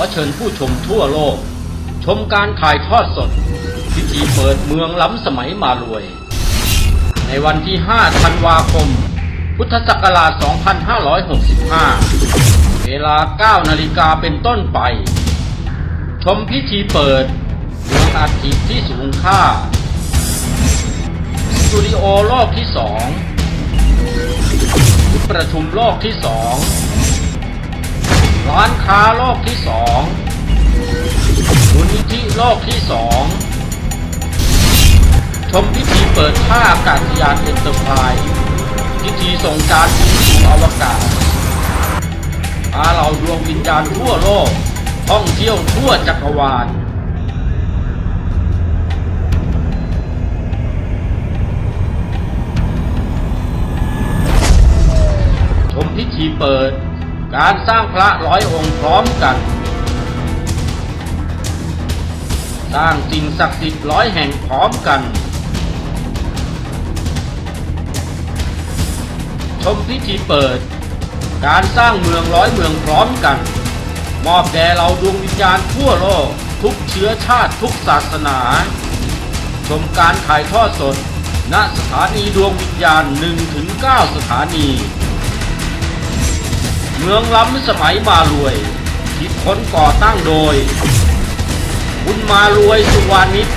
อเชิญผู้ชมทั่วโลก ชมการถ่ายทอดสด พิธีเปิดเมืองล้ำสมัยมารวย ในวันที่ 5 ธันวาคม พุทธศักราช 2565 เวลา 9 นาฬิกาเป็นต้นไป ชมพิธีเปิดเมืองอาทิตย์ที่สูงค่า สตูดิโอโลกที่สองประชุมโลกที่สอง ร้านค้าโลกที่สองมูลนิธิโลกที่สองชมพิธีเปิดท่าอากาศยานเอ็นเตอร์ไพรส์พิธีส่งจานบินสู่อวกาศพาเราดวงวิญญาณทั่วโลก ท่องเที่ยวทั่วจักรวาลชมพิธีเปิด การสร้างพระร้อยองค์พร้อมกัน สร้างสิ่งศักดิ์สิทธิ์ร้อยแห่งพร้อมกัน ชมพิธีเปิด การสร้างเมืองร้อยเมืองพร้อมกัน มอบแด่เราดวงวิญญาณทั่วโลก ทุกเชื้อชาติทุกศาสนา ชมการถ่ายทอดสด ณสถานีดวงวิญญาณ1-9สถานี เมืองล้ำสมัยมารวย คิดค้นก่อตั้งโดย คุณมารวยสุวานิช